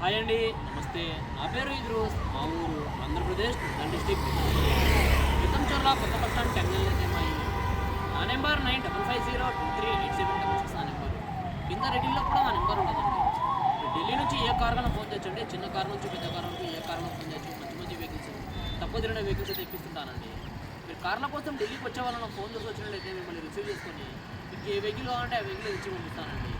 Hi అండి నమస్తే. నా పేరు ఇద్రూస్. మా ఊరు ఆంధ్రప్రదేశ్ నిర్మల్ డిస్టిక్. చోర్ల కొత్త బస్ స్టాండ్ టెంగల్ అయితే నా number nine double five zero two three eight seven double six నా నెంబర్. కింద రెడీలో కూడా నా నెంబర్ ఉండదండి. ఢిల్లీ నుంచి ఏ కారుగా ఫోన్ తెచ్చండి. చిన్న కారు నుంచి పెద్ద కారు నుంచి ఏ కారుగా ఫోన్ మంచి మంచి వెహికల్స్ తక్కువ తిరిగిన వెహికల్స్ తెప్పిస్తుంటానండి. మీరు కార్ల కోసం ఢిల్లీకి వచ్చే వాళ్ళని ఫోన్ చేసి వచ్చినట్లయితే మిమ్మల్ని రిసీవ్ చేసుకొని మీకు ఏ వెహికల్ కావాలంటే ఆ వెహికల్ ఇచ్చి పంపిస్తానండి.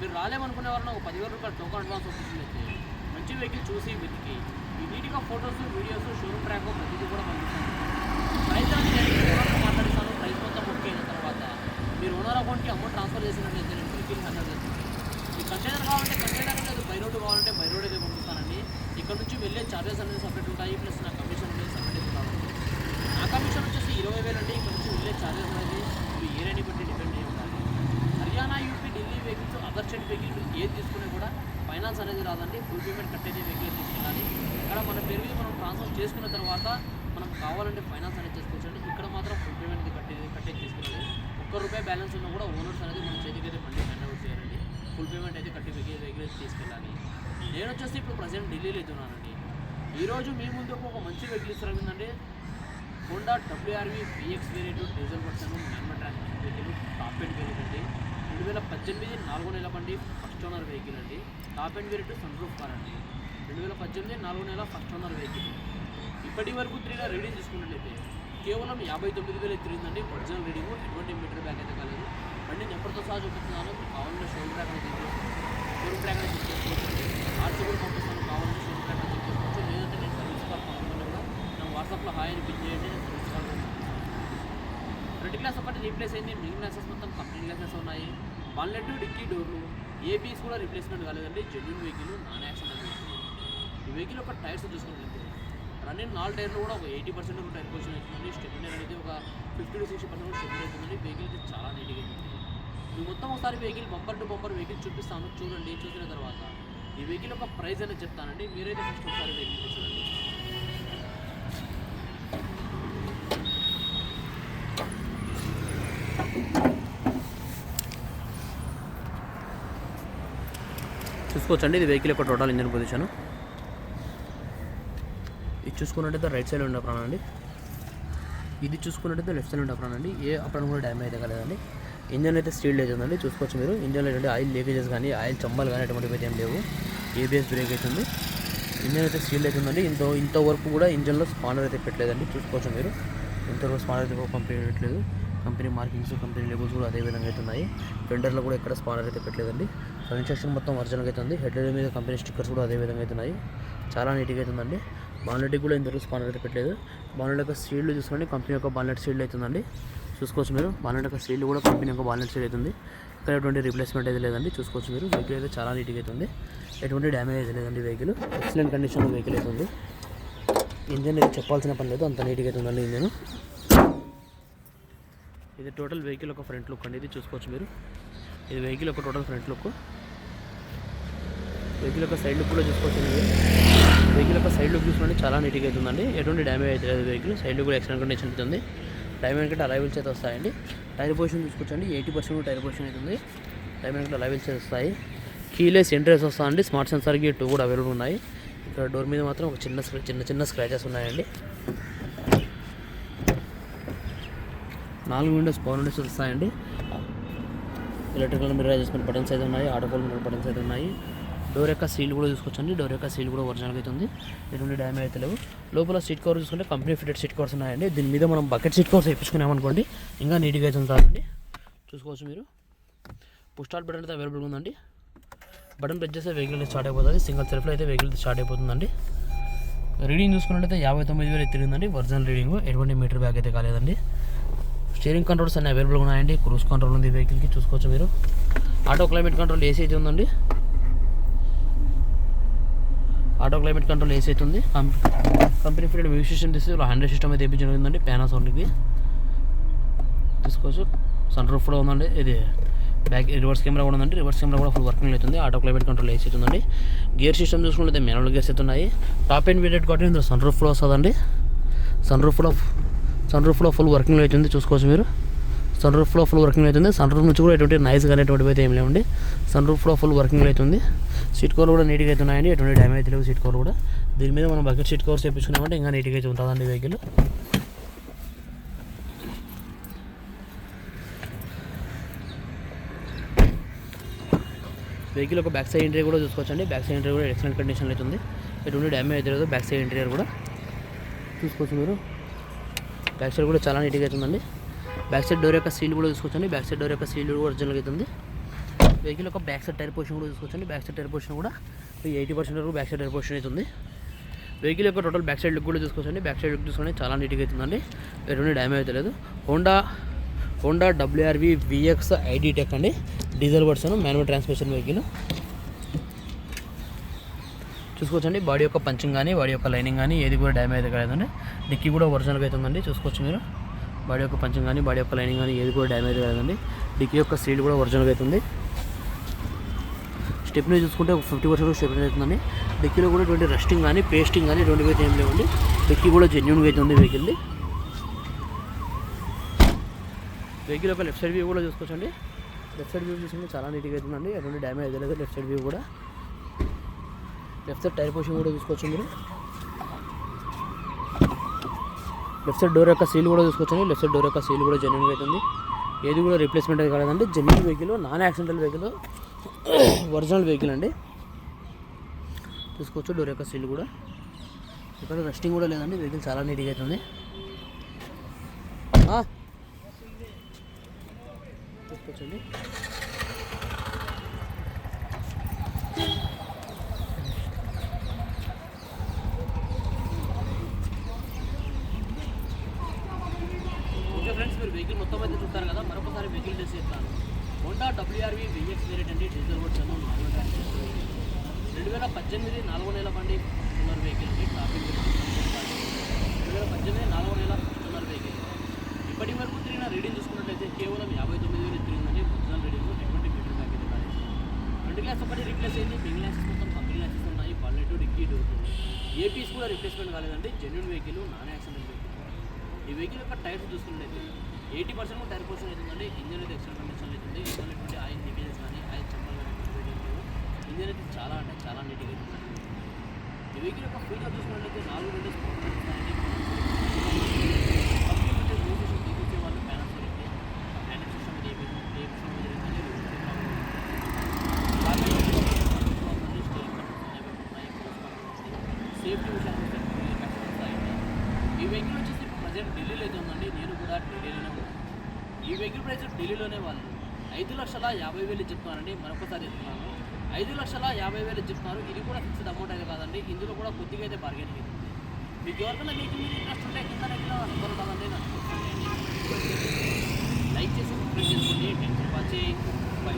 మీరు రాలేమనుకునే వారిన ఒక పదివేల రూపాయలు టోకన్ అడ్వాన్స్ పంపించినట్లయితే మంచి వెహికల్ చూసి వెతికి. ఈ నీట్గా ఫొటోస్ వీడియోస్ షోరూమ్ ట్రాక్ ప్రతిదీ కూడా పంపిస్తాను. ప్రైస్ అనేది నేను మాట్లాడిస్తాను. ప్రైస్ మొత్తం బుక్ అయిన తర్వాత మీరు ఓనర్ అకౌంట్కి అమౌంట్ ట్రాన్స్ఫర్ చేసినట్లయితే నేను ఫుల్ఫిల్ హండ్రెడ్ చేస్తాను. కంటైనర్ కావాలంటే కంటైనర్ లేదు బై రోడ్ కావాలంటే బై రోడ్ అయితే పంపిస్తానండి. ఇక్కడ నుంచి వెళ్ళే ఛార్జెస్ అనేది సపరేట్ ఉంటాయి. ప్లస్ నా కమిషన్ అనేది సపరేట్ కావాలి. నా కమిషన్ వచ్చేసి ఇరవై వేలు అండి ఇక్కడ నుంచి వెళ్ళే ఛార్జెస్ అనేది మీ ఏరియాని బట్టి డిపెండ్ అయి ఉండాలి Haryana UP Delhi vehicles other state vehicle మీరు ఏది తీసుకున్నా కూడా ఫైనాన్స్ అనేది రాదండి ఫుల్ పేమెంట్ కట్టేది వెహికల్ తీసుకెళ్ళాలి. ఇక్కడ మన పేరు మీద మనం ట్రాన్స్ఫర్ చేసుకున్న తర్వాత మనం కావాలంటే ఫైనాన్స్ అనేది చేసుకోవచ్చు అండి ఇక్కడ మాత్రం ఫుల్ పేమెంట్ కట్టేది కట్టేది తీసుకెళ్ళాలి. ఒక్క రూపాయి బ్యాలెన్స్ ఉన్నా కూడా ఓనర్స్ అనేది మన చేతికి అయితే బండి హ్యాండ్ చేయాలండి. ఫుల్ పేమెంట్ అయితే కట్టి వెహికల్ వెహికల్ తీసుకెళ్ళాలి. నేను వచ్చేసి ఇప్పుడు ప్రజెంట్ ఢిల్లీలో అవుతున్నానండి ఈరోజు మీ ముందు ఒక మంచి వెహికల్ ఇస్తున్నారండి Honda WRV BX variant diesel version manual transmission vehicle top end variant అండి రెండు వేల పద్దెనిమిది నాలుగో నెల బండి ఫస్ట్ ఓనర్ వెహికల్ అండి. Top end variant sun roof car అండి. రెండు వేల పద్దెనిమిది నాలుగో నెల ఫస్ట్ ఓనర్ వెహికల్. ఇప్పటి వరకు తిరిగిన రీడింగ్ చూసుకున్నట్లయితే కేవలం యాభై తొమ్మిది వేలు తిరిగిందండి. ఒరిజినల్ రీడింగ్ ఎటువంటి మీటర్ బ్యాక్ అయితే కాలేదు. బండి నెంబర్తో సహా చూపిస్తున్నాను. మీకు కావాలంటే షోల్డర్ ట్రాక్ అనేది షోరూమ్ ట్రాక్ అనేది చేసుకోవచ్చు. ఆర్సీ కూడా పంపిస్తాను. కావాలంటే షోరూమ్ ట్రాక్ అనేది చేసుకోవచ్చు. లేదంటే నేను సర్వీస్ కార్ పంపించాను కూడా నా వాట్సాప్లో హాయ్ అని పిన్ చేయండి. నేను గ్లాస్ ఒకటి రీప్లేస్ అయింది మిగిలిన గ్లాసెస్ మొత్తం కంప్లీట్ గ్లాసెస్ ఉన్నాయి. బాన్లెట్ డిక్కీ డోర్లు ఏపీస్ కూడా రీప్లేస్మెంట్ కాలేదండి. Genuine vehicle non accident vehicle ఈ వెహికల్ ఒక టైర్స్ చూసుకున్నట్లయితే రన్నింగ్ నాలుగు టైర్లు కూడా ఒక ఎయిటీ పర్సెంట్ టైర్ పొజిషన్ అవుతుందండి. స్టెప్ అనేది ఒక fifty to sixty percent step అవుతుందండి. వెహికల్ అయితే చాలా నీట్గా అవుతుంది ఈ మొత్తం ఒకసారి vehicle bumper to bumper vehicle చూపిస్తాను. చూడండి చూసిన తర్వాత ఈ వెహికల్ యొక్క ప్రైస్ అనేది చెప్తానండి. మీరైతే ఫస్ట్ ఒకసారి వెహికల్ చూడండి. చూసుకోవచ్చండి. ఇది వెహికల్ యొక్క టోటల్ ఇంజన్ పొజిషన్ ఇది చూసుకున్నట్టయితే రైట్ సైడ్ ఉండే ప్రాణం అండి. ఇది చూసుకున్నట్టయితే లెఫ్ట్ సైడ్ ఉండే ప్రాణం అండి. ఏ అప్పుడు కూడా డ్యామేజ్ అయితే కలదండి. ఇంజన్ అయితే స్టీల్ అవుతుందండి చూసుకోవచ్చు మీరు. ఇంజన్లో అయితే ఆయిల్ లీకేజెస్ కానీ ఆయిల్ చంబాలు కానీ అటువంటివి అయితే ఏం లేవు. ఏబిఎస్ బ్రేక్ అవుతుంది ఇంజన్ అయితే స్టీల్ అవుతుందండి ఇంత ఇంతవరకు కూడా ఇంజన్లో స్పానర్ అయితే పెట్టలేదండి. చూసుకోవచ్చు మీరు. ఇంతవరకు స్పానర్ అయితే కంప్లీట్ పెట్టలేదు కంపెనీ మార్కింగ్స్ కంపెనీ లేబుల్స్ కూడా అదే విధంగా అవుతున్నాయి ఫెండర్లో కూడా ఎక్కడ స్పానర్ అయితే పెట్టలేదండి. ఫ్రంట్ సెక్షన్ మొత్తం ఒరిజినల్గా అయితే ఉంది. మీద కంపెనీ స్టిక్కర్స్ కూడా అదే విధంగా అయితే ఉన్నాయి. చాలా నీట్గా అవుతుందండి బాన్లెట్కి కూడా ఇంతవరకు స్పానర్ అయితే పెట్టలేదు. బాన్లెట్ యొక్క సీల్డ్ చూసుకోండి. కంపెనీ యొక్క బాన్లెట్ సీల్డ్ అవుతుందండి చూసుకోవచ్చు మీరు. బాన్లెట్ యొక్క సీల్డ్ కూడా కంపెనీ యొక్క బాన్లెట్ సీడ్ అవుతుంది ఇక్కడ ఎటువంటి రిప్లేస్మెంట్ అయితే లేదండి. చూసుకోవచ్చు మీరు. వెహికల్ అయితే చాలా నీట్గా అవుతుంది ఎటువంటి డ్యామేజ్ అయితే లేదండి వెహికల్ ఎక్సలెంట్ కండిషన్లో వెహికల్ అవుతుంది ఇంజన్ అయితే చెప్పాల్సిన పని లేదు. అంత నీట్గా అవుతుందండి ఇంజన్ ఇది టోటల్ వెహికల్ ఒక ఫ్రంట్ లుక్ అండి. ఇది చూసుకోవచ్చు మీరు. ఇది వెహికల్ ఒక టోటల్ ఫ్రంట్ లుక్. వెహికల్ ఒక సైడ్ లుక్ కూడా చూసుకోవచ్చు మీరు. వెహికల్ ఒక సైడ్ లుక్ చూసుకోండి చాలా నీట్గా అవుతుందండి. ఎటువంటి డ్యామేజ్ అయితే లేదు వెహికల్. సైడ్ లుక్ కూడా ఎక్సలెంట్ కండిషన్ అవుతుంది డైమండ్ కంటే అలైవల్స్ అయితే వస్తాయండి. టైర్ పొజిషన్ చూసుకోవచ్చండి. ఎయిటీ పర్సెంట్ టైర్ పొజిషన్ అవుతుంది డైమండ్ కంటే అలైవల్స్ వస్తాయి. కీలెస్ ఎంట్రెస్ వస్తాయండి. స్మార్ట్ సెన్సార్ గేట్ టూ కూడా అవైలబుల్ ఉన్నాయి. ఇక్కడ డోర్ మీద మాత్రం ఒక చిన్న చిన్న చిన్న స్క్రాచెస్ ఉన్నాయండి. నాలుగు విండోస్ పవర్ విండోస్ వస్తాయండి. ఎలక్ట్రికల్ మిర్రర్ అడ్జస్ట్మెంట్ బటన్స్ అయితే ఉన్నాయి ఆటోఫోల్ మిర్రర్ బటన్స్ అయితే ఉన్నాయి. డోర్ యొక్క సీల్ కూడా చూసుకోవచ్చండి. డోర్ యొక్క సీల్ కూడా ఒరిజినల్గా అయితే ఉంది. ఎటువంటి డ్యామేజ్ అయితే లేవు. లోపల సీట్ కవర్ చూసుకుంటే కంపెనీ ఫిటెడ్ సీట్ కవర్స్ ఉన్నాయండి. దీని మీద మనం బకెట్ సీట్ కవర్స్ వేయించుకున్నామనుకోండి ఇంకా నీట్గా అయితే ఉంటారండి చూసుకోవచ్చు మీరు. పుష్ బటన్ అయితే అవైలబుల్గా ఉందండి. బటన్ ప్రెస్ చేస్తే వెహికల్ స్టార్ట్ అయిపోతుంది. సింగిల్ సెల్ఫ్లో అయితే వెహికల్ స్టార్ట్ అయిపోతుందండి. రీడింగ్ చూసుకున్నట్టయితే యాభై తొమ్మిది వేలు తిరిగిందండి ఒరిజినల్ రీడింగ్ ఎటువంటి మీటర్ బ్యాగ్ అయితే కాలేదండి. స్టీరింగ్ కంట్రోల్స్ అన్ని అవైలబుల్గా ఉన్నాయండి. క్రూజ్ కంట్రోల్ ఉంది వెహికల్కి చూసుకోవచ్చు మీరు. ఆటో క్లైమేట్ కంట్రోల్ ఏసీ అయితే ఉందండి. ఆటో క్లైమేట్ కంట్రోల్ ఏసీ అయితే ఉంది. కంపెనీ ఫిటెడ్ మ్యూజిషన్ డిస్ప్లే హండ్రెడ్ సిస్టమ్ అయితే వేయించడం జరిగిందండి. పానాసోనిక్ది తీసుకోవచ్చు సన్ రూఫ్ కూడా ఉందండి. ఇది బ్యాక్ రివర్స్ కెమెరా కూడా ఉందండి. రివర్స్ కెమెరా కూడా ఫుల్ వర్కింగ్ అవుతుంది ఆటో క్లైమేట్ కంట్రోల్ ఏసీ అవుతుందండి గేర్ సిస్టమ్ చూసుకుంటే మాన్యువల్ గేర్స్ అయితే ఉన్నాయి. టాప్ అండ్ వీడెడ్ కాబట్టి ఇందులో సన్ రూఫ్ కూడా వస్తుందండి. సన్ రూఫ్ కూడా సన్ రూఫ్ ఫుల్ వర్కింగ్ అవుతుంది చూసుకోవచ్చు మీరు. సన్ రూఫ్లో ఫుల్ వర్కింగ్ అవుతుంది సన్ రూఫ్ నుంచి కూడా ఎటువంటి నైస్ కానీ ఎటువంటివి అయితే ఏం లేవండి. సన్ రూఫ్లో ఫుల్ వర్కింగ్ అవుతుంది సీట్ కవర్లు కూడా నీట్గా అయితే ఉన్నాయండి. ఎటువంటి డ్యామేజ్ లేవు సీట్ కవర్ కూడా. దీని మీద మనం బకెట్ సీట్ కవర్స్ చేయించుకున్నామంటే ఇంకా నీట్గా అయితే ఉంటుందండి వెహికల్ వెహికల్ ఒక బ్యాక్ సైడ్ ఇంటీరియర్ కూడా చూసుకోవచ్చండి. బ్యాక్ సైడ్ ఇంటీరియర్ కూడా ఎక్సలెంట్ కండిషన్లో అయితే ఉంది. ఎటువంటి డ్యామేజ్ అయితే లేదు బ్యాక్ సైడ్ ఇంటీరియర్ కూడా చూసుకోవచ్చు మీరు. బ్యాక్ సైడ్ కూడా చాలా నీట్గా అవుతుందండి. బ్యాక్ సైడ్ డోర్ యొక్క సీల్ కూడా చూసుకోవచ్చండి. బ్యాక్ సైడ్ డోర్ యొక్క సీల్ కూడా ఒరిజినల్గా అవుతుంది. వెహికల్ యొక్క బ్యాక్ సైడ్ టైర్ పొజిషన్ కూడా చూసుకోవచ్చండి. బ్యాక్ సైడ్ టైర్ పొజిషన్ కూడా ఎయిటీ పర్సెంట్ వరకు బ్యాక్ సైడ్ టైర్ పొజిషన్ అవుతుంది. వెహికల్ యొక్క టోటల్ బ్యాక్ సైడ్ లుక్ కూడా చూసుకోవచ్చండి. బ్యాక్ సైడ్ లుక్ చూసుకొని చాలా నీట్గా అవుతుందండి. ఎటువంటి డ్యామేజ్ అయితే లేదు. Honda Honda WRV VX ID tech అండి. Diesel version manual transmission vehicle చూసుకోవచ్చండి. బాడీ యొక్క పంచింగ్ కానీ బాడీ యొక్క లైనింగ్ కానీ ఏది కూడా డ్యామేజ్ కాలేదండి. డిక్కీ కూడా ఒరిజినల్గా అవుతుందండి చూసుకోవచ్చు మీరు. బాడీ యొక్క పంచింగ్ కానీ బాడీ యొక్క లైనింగ్ కానీ ఏది కూడా డ్యామేజ్ కాలేదండి. డిక్కీ యొక్క సీల్ కూడా ఒరిజినల్గా అవుతుంది స్టెప్ని చూసుకుంటే ఫిఫ్టీ పర్సెంట్ స్టెప్ని అవుతుందండి. డిక్కీలో కూడా ఎటువంటి రెస్టింగ్ కానీ పేస్టింగ్ కానీ ఎటువంటి అయితే ఏం లేవండి. డిక్కీ కూడా జెన్యున్గా అయితే ఉంది వెహికల్ది వెహికల్ యొక్క లెఫ్ట్ సైడ్ వ్యూ కూడా చూసుకోవచ్చండి. లెఫ్ట్ సైడ్ వ్యూ చూసుకుంటే చాలా నీట్గా అవుతుందండి ఎటువంటి డ్యామేజ్ అయితే లేదు లెఫ్ట్ సైడ్ వ్యూ కూడా. లెఫ్ట్ సైడ్ టైర్ పొజిషన్ కూడా చూసుకోవచ్చు మీరు. లెఫ్ట్ సైడ్ డోర్ యొక్క సీల్ కూడా చూసుకోవచ్చండి లెఫ్ట్ సైడ్ డోర్ యొక్క సీల్ కూడా జెన్యున్ అవుతుంది ఏది కూడా రిప్లేస్మెంట్ అయితే కాలేదండి. Genuine vehicle non accidental vehicle original vehicle అండి. చూసుకోవచ్చు డోర్ యొక్క సీల్ కూడా. ఇక్కడ రెస్టింగ్ కూడా లేదండి. వెహికల్ చాలా నీట్గా అవుతుంది చూసుకోవచ్చండి ఓకే ఫ్రెండ్స్ మీరు వెహికల్ మొత్తం అయితే చూస్తారు కదా మరొకసారి హోండా డబ్ల్యూఆర్వి విఎక్స్ వేరియట్ అండి డీజిల్ వర్షన్ రెండు వేల. పద్దెనిమిది నాలుగో నెల బండి ఓనర్ వెహికల్ అండి. ట్రాఫిక్ రెండు వేల పద్దెనిమిది నాలుగో నెల ఓనర్ వెహికల్ ఇప్పటి వరకు తిరిగిన రీడింగ్ చూసుకున్నట్లయితే కేవలం యాభై తొమ్మిది వేలు తిరిగిందండి. ఒరిజినల్ రీడింగ్ ఎటువంటి మీటర్ బ్యాక్ అయితే కాలేదు. రెండు గ్లాస్ ఒకటి రీప్లేస్ అయింది. బిగ్ గ్లాసెస్ మొత్తం కంపెనీ గ్లాసెస్ ఉన్నాయి. పల్లెటు డిక్కీ డోర్ ఏపీస్ కూడా రీప్లేస్మెంట్ కాలేదండి. Genuine vehicle non accident vehicle ఈ వెహికల్ యొక్క టైర్స్ చూసుకున్నట్లయితే ఎయిటీ పర్సెంట్ టైర్ పర్సెంట్ అవుతుందండి ఇంజన్ అయితే ఎక్సలెంట్ కండిషన్ అవుతుంది ఇంజన్ ఎటువంటి ఆయిల్ లీకేజెస్ కానీ ఆయిల్ చెమ్మలు కానీ ఎటువంటి ఇంజన్ అయితే చాలా అంటే చాలా నీట్గా అవుతుంది ఈ వెహికల్ యొక్క ఫీచర్ చూసుకున్నట్లయితే నాలుగు రెండు పవర్ ఇస్తాయండి వాళ్ళు ఢిల్లీలోనే వాళ్ళు. ఐదు లక్షల యాభై వేలు చెప్తున్నానండి మరొకసారి చెప్తున్నాను. ఐదు లక్షల యాభై వేలు చెప్తున్నారు ఇది కూడా ఫిక్స్డ్ అమౌంట్ అయితే కాదండి ఇందులో కూడా కొద్దిగా అయితే బార్గెనింగ్ అవుతుంది మీకు ఎవరికైనా మీకు మీరు ఇంట్రెస్ట్ ఉంటే కింద అనుకోరు కదండి లైక్ చేసి ప్రిఫర్ చేసుకోండి టెన్షన్ వాచ్ బై